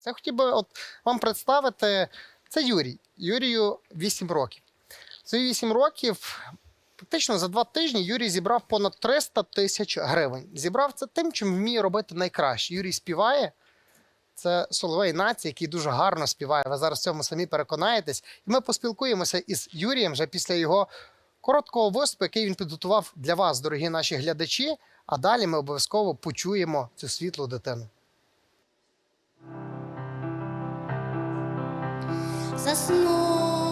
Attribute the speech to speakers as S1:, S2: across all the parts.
S1: Це хотів би от вам представити. Це Юрій. Юрію 8 років. За 8 років, практично за два тижні, Юрій зібрав понад 300 тисяч гривень. Зібрав це тим, чим вміє робити найкраще. Юрій співає. Це соловей нації, який дуже гарно співає. Ви зараз в цьому самі переконаєтесь. І ми поспілкуємося із Юрієм вже після його короткого виступу, який він підготував для вас, дорогі наші глядачі. А далі ми обов'язково почуємо цю світлу дитину.
S2: Заснули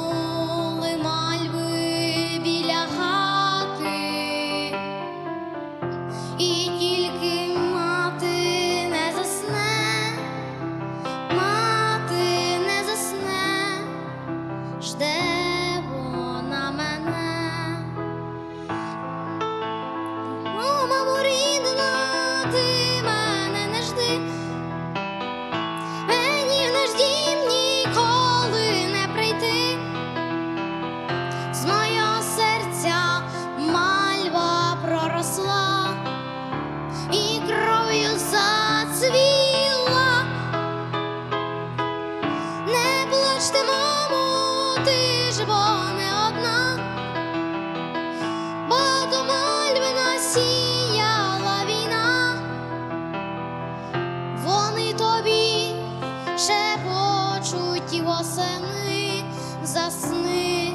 S2: Восени, засни,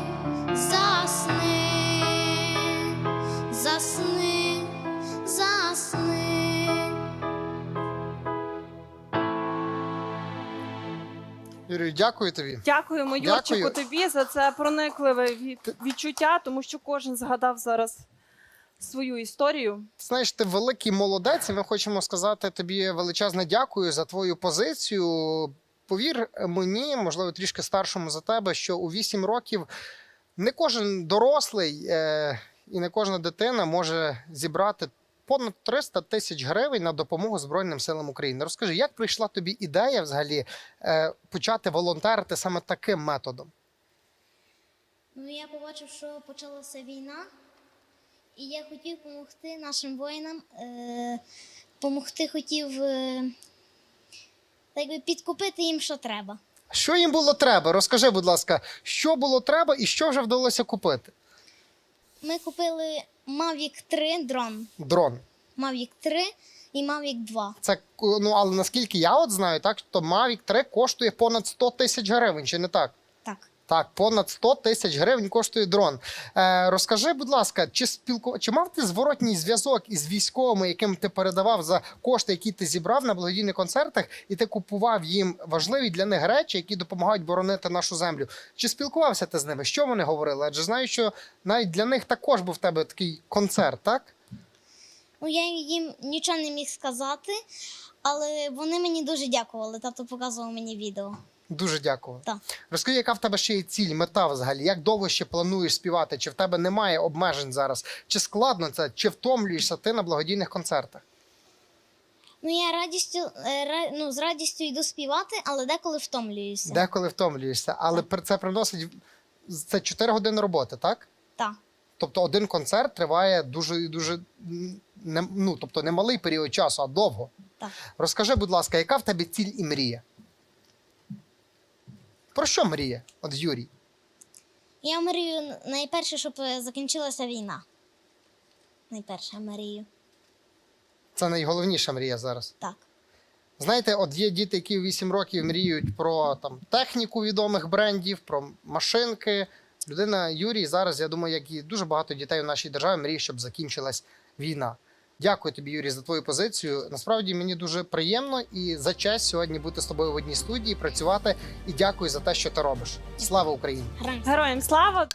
S2: засни, засни, засни.
S1: Юрію, дякую тобі.
S3: Дякуємо,
S1: Дякую.
S3: Юрчику, тобі за це проникливе від- відчуття, тому що кожен згадав зараз свою історію.
S1: Знаєш, ти великий молодець, і ми хочемо сказати тобі величезне дякую за твою позицію. Повір мені, можливо, трішки старшому за тебе, що у 8 років не кожен дорослий е, і не кожна дитина може зібрати понад 300 тисяч гривень на допомогу Збройним силам України. Розкажи, як прийшла тобі ідея взагалі е, почати волонтерити саме таким методом?
S2: Ну, я побачив, що почалася війна, і я хотів допомогти нашим воїнам. Е, помогти хотів е, так би підкупити їм, що треба.
S1: Що їм було треба? Розкажи, будь ласка, що було треба і що вже вдалося купити?
S2: Ми купили Mavic 3 дрон.
S1: Дрон.
S2: Mavic 3 і Mavic 2.
S1: Це ну але наскільки я от знаю, так то Mavic 3 коштує понад 100 тисяч гривень, чи не так?
S2: Так.
S1: Так, понад 100 тисяч гривень коштує дрон. Е, розкажи, будь ласка, чи спілку... чи мав ти зворотній зв'язок із військовими, яким ти передавав за кошти, які ти зібрав на благодійних концертах, і ти купував їм важливі для них речі, які допомагають боронити нашу землю? Чи спілкувався ти з ними? Що вони говорили? Адже знаю, що навіть для них також був в тебе такий концерт, так?
S2: Ну, я їм нічого не міг сказати, але вони мені дуже дякували. Тато показував мені відео.
S1: Дуже дякую.
S2: Так.
S1: Розкажи, яка в тебе ще є ціль, мета взагалі? Як довго ще плануєш співати? Чи в тебе немає обмежень зараз? Чи складно це? Чи втомлюєшся ти на благодійних концертах?
S2: Ну, я радістю, е, ра- ну, з радістю йду співати, але деколи втомлююся.
S1: Деколи втомлюєшся, але при- це приносить це 4 години роботи, так?
S2: Так.
S1: Тобто один концерт триває дуже дуже м, не, ну, тобто не малий період часу, а довго.
S2: Так.
S1: Розкажи, будь ласка, яка в тебе ціль і мрія? Про що мріє? От Юрій.
S2: Я мрію найперше, щоб закінчилася війна. Найперше мрію.
S1: Це найголовніша мрія зараз.
S2: Так.
S1: Знаєте, от є діти, які у 8 років мріють про там техніку відомих брендів, про машинки. Людина Юрій зараз, я думаю, як і дуже багато дітей у нашій державі мріє, щоб закінчилась війна. Дякую тобі, Юрій, за твою позицію. Насправді мені дуже приємно і за час сьогодні бути з тобою в одній студії, працювати. І дякую за те, що ти робиш. Слава Україні!
S3: Героям слава!